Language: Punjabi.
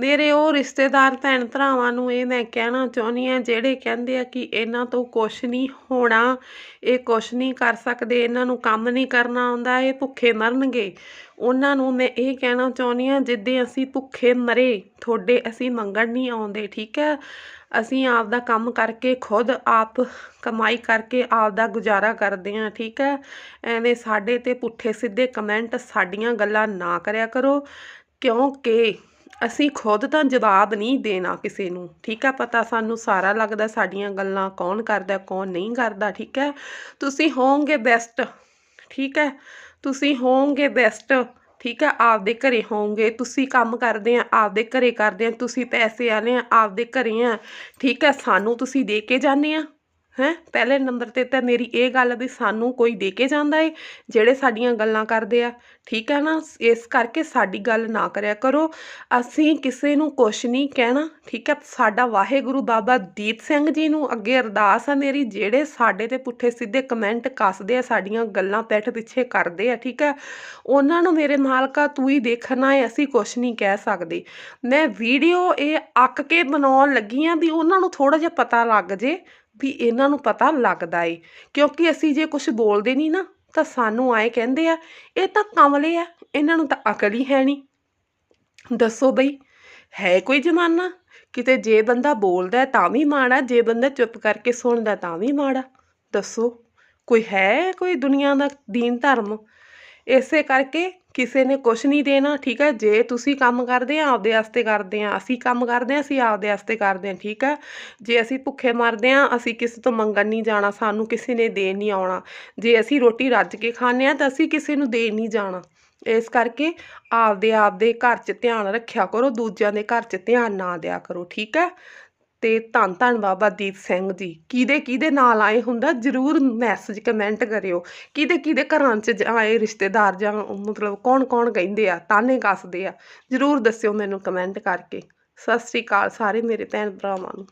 ਮੇਰੇ ਉਹ ਰਿਸ਼ਤੇਦਾਰ ਭੈਣ ਭਰਾਵਾਂ ਨੂੰ ਇਹ ਮੈਂ ਕਹਿਣਾ ਚਾਹੁੰਦੀ ਹਾਂ, ਜਿਹੜੇ ਕਹਿੰਦੇ ਆ ਕਿ ਇਹਨਾਂ ਤੋਂ ਕੁਛ ਨਹੀਂ ਹੋਣਾ, ਇਹ ਕੁਛ ਨਹੀਂ ਕਰ ਸਕਦੇ, ਇਹਨਾਂ ਨੂੰ ਕੰਮ ਨਹੀਂ ਕਰਨਾ ਆਉਂਦਾ, ਇਹ ਭੁੱਖੇ ਮਰਨਗੇ। ਉਹਨਾਂ ਨੂੰ ਮੈਂ ਇਹ ਕਹਿਣਾ ਚਾਹੁੰਦੀ ਹਾਂ, ਜਿੱਦੇ ਅਸੀਂ ਭੁੱਖੇ ਮਰੇ, ਤੁਹਾਡੇ ਅਸੀਂ ਮੰਗਣ ਨਹੀਂ ਆਉਂਦੇ, ਠੀਕ ਹੈ? ਅਸੀਂ ਆਪ ਦਾ ਕੰਮ ਕਰਕੇ ਖੁਦ ਆਪ ਕਮਾਈ ਕਰਕੇ ਆਪ ਦਾ ਗੁਜ਼ਾਰਾ ਕਰਦੇ ਹਾਂ, ਠੀਕ ਹੈ? ਐਵੇਂ ਸਾਡੇ ਤੇ ਪੁੱਠੇ ਸਿੱਧੇ ਕਮੈਂਟ ਸਾਡੀਆਂ ਗੱਲਾਂ ਨਾ ਕਰਿਆ ਕਰੋ, ਕਿਉਂਕਿ ਅਸੀਂ ਖੁਦ ਤਾਂ ਜਵਾਬ ਨਹੀਂ ਦੇਣਾ ਕਿਸੇ ਨੂੰ, ਠੀਕ ਹੈ ਪਤਾ ਸਾਨੂੰ ਸਾਰਾ ਲੱਗਦਾ ਸਾਡੀਆਂ ਗੱਲਾਂ ਕੌਣ ਕਰਦਾ, ਕੌਣ ਨਹੀਂ ਕਰਦਾ, ਠੀਕ ਹੈ ਤੁਸੀਂ ਹੋਵੋਗੇ ਬੈਸਟ ਠੀਕ ਹੈ ਤੁਸੀਂ ਹੋਵੋਗੇ ਬੈਸਟ ਠੀਕ ਹੈ ਆਪਦੇ ਘਰੇ ਹੋਵੋਗੇ, ਤੁਸੀਂ ਕੰਮ ਕਰਦੇ ਆ, ਆਪਦੇ ਘਰੇ ਕਰਦੇ ਆ, ਤੁਸੀਂ ਪੈਸੇ ਵਾਲੇ ਆ, ਆਪਦੇ ਘਰੇ ਆ, ਠੀਕ ਹੈ ਸਾਨੂੰ ਤੁਸੀਂ ਦੇ ਕੇ ਜਾਂਦੇ ਆ। ਹੈਂ? ਪਹਿਲੇ ਨੰਬਰ ਤੇ ਤਾਂ ਮੇਰੀ ਇਹ ਗੱਲ ਵੀ ਸਾਨੂੰ ਕੋਈ ਦੇ ਕੇ ਜਾਂਦਾ ਏ, ਜਿਹੜੇ ਸਾਡੀਆਂ ਗੱਲਾਂ ਕਰਦੇ ਆ। ਠੀਕ ਹੈ ਨਾ? ਇਸ ਕਰਕੇ ਸਾਡੀ ਗੱਲ ਨਾ ਕਰਿਆ ਕਰੋ। ਅਸੀਂ ਕਿਸੇ ਨੂੰ ਕੁਛ ਨਹੀਂ ਕਹਿਣਾ, ਠੀਕ ਹੈ ਸਾਡਾ ਵਾਹਿਗੁਰੂ ਬਾਬਾ ਦੀਪ ਸਿੰਘ ਜੀ ਨੂੰ ਅੱਗੇ ਅਰਦਾਸ ਆ ਮੇਰੀ, ਜਿਹੜੇ ਸਾਡੇ ਤੇ ਪੁੱਠੇ ਸਿੱਧੇ ਕਮੈਂਟ ਕੱਸਦੇ ਆ, ਸਾਡੀਆਂ ਗੱਲਾਂ ਪੈਠ ਪਿੱਛੇ ਕਰਦੇ ਆ, ਠੀਕ ਹੈ ਉਹਨਾਂ ਨੂੰ ਮੇਰੇ ਮਾਲਕਾ, ਤੂੰ ਹੀ ਦੇਖਣਾ ਏ, ਅਸੀਂ ਕੁਛ ਨਹੀਂ ਕਹਿ ਸਕਦੇ। ਮੈਂ ਵੀਡੀਓ ਇਹ ਅੱਕ ਕੇ ਬਣਾਉਣ ਲੱਗੀ ਆ ਵੀ ਉਹਨਾਂ ਨੂੰ ਥੋੜਾ ਜਿਹਾ ਪਤਾ ਲੱਗ ਜੇ। ਵੀ ਇਹਨਾਂ ਨੂੰ ਪਤਾ ਲੱਗਦਾ ਏ। ਕਿਉਂਕਿ ਅਸੀਂ ਜੇ ਕੁਝ ਬੋਲਦੇ ਨਹੀਂ ਨਾ, ਤਾਂ ਸਾਨੂੰ ਆਏ ਕਹਿੰਦੇ ਆ, ਇਹ ਤਾਂ ਕਮਲੇ ਆ, ਇਹਨਾਂ ਨੂੰ ਤਾਂ ਅਕਲ ਹੀ ਹੈ ਨਹੀਂ ਦੱਸੋ ਬਈ, ਹੈ ਕੋਈ ਜ਼ਮਾਨਾ? ਕਿਤੇ ਜੇ ਬੰਦਾ ਬੋਲਦਾ ਤਾਂ ਵੀ ਮਾੜਾ, ਜੇ ਬੰਦਾ ਚੁੱਪ ਕਰਕੇ ਸੁਣਦਾ ਤਾਂ ਵੀ ਮਾੜਾ। ਦੱਸੋ, ਕੋਈ ਹੈ ਕੋਈ ਦੁਨੀਆ ਦਾ ਦੀਨ ਧਰਮ? ਇਸੇ ਕਰਕੇ ਕਿਸੇ ਨੇ ਕੁਛ ਨਹੀਂ ਦੇਣਾ, ਠੀਕ ਹੈ? ਜੇ ਤੁਸੀਂ ਕੰਮ ਕਰਦੇ ਆ, ਆਪਦੇ ਵਾਸਤੇ ਕਰਦੇ ਆ। ਅਸੀਂ ਕੰਮ ਕਰਦੇ ਆ, ਅਸੀਂ ਆਪਦੇ ਵਾਸਤੇ ਕਰਦੇ ਆ, ਠੀਕ ਹੈ? ਜੇ ਅਸੀਂ ਭੁੱਖੇ ਮਰਦੇ ਆ, ਅਸੀਂ ਕਿਸੇ ਤੋਂ ਮੰਗਣ ਨਹੀਂ ਜਾਣਾ, ਸਾਨੂੰ ਕਿਸੇ ਨੇ ਦੇਣ ਨਹੀਂ ਆਉਣਾ। ਜੇ ਅਸੀਂ ਰੋਟੀ ਰੱਜ ਕੇ ਖਾਂਦੇ ਆ, ਤਾਂ ਅਸੀਂ ਕਿਸੇ ਨੂੰ ਦੇਣ ਨਹੀਂ ਜਾਣਾ। ਇਸ ਕਰਕੇ ਆਪਦੇ ਆਪਦੇ ਘਰ 'ਚ ਧਿਆਨ ਰੱਖਿਆ ਕਰੋ, ਦੂਜਿਆਂ ਦੇ ਘਰ 'ਚ ਧਿਆਨ ਨਾ ਦਿਆ ਕਰੋ, ਠੀਕ ਹੈ? ਤੇ ਧੰਨ ਧੰਨ ਬਾਬਾ ਦੀਪ ਸਿੰਘ ਜੀ। ਕਿਹਦੇ ਕਿਹਦੇ ਨਾਲ ਆਏ ਹੁੰਦਾ, ਜਰੂਰ ਮੈਸੇਜ ਕਮੈਂਟ ਕਰਿਓ। ਕਿਹਦੇ ਕਿਹਦੇ ਘਰਾਂ 'ਚ ਆਏ ਰਿਸ਼ਤੇਦਾਰ ਜਾਂ ਮਤਲਬ ਕੌਣ ਕੌਣ ਕਹਿੰਦੇ ਆ, ਤਾਨੇ ਕੱਸਦੇ ਆ, ਜਰੂਰ ਦੱਸਿਓ ਮੈਨੂੰ ਕਮੈਂਟ ਕਰਕੇ। ਸਤਿ ਸ੍ਰੀ ਅਕਾਲ ਸਾਰੇ ਮੇਰੇ ਭੈਣ ਭਰਾਵਾਂ ਨੂੰ।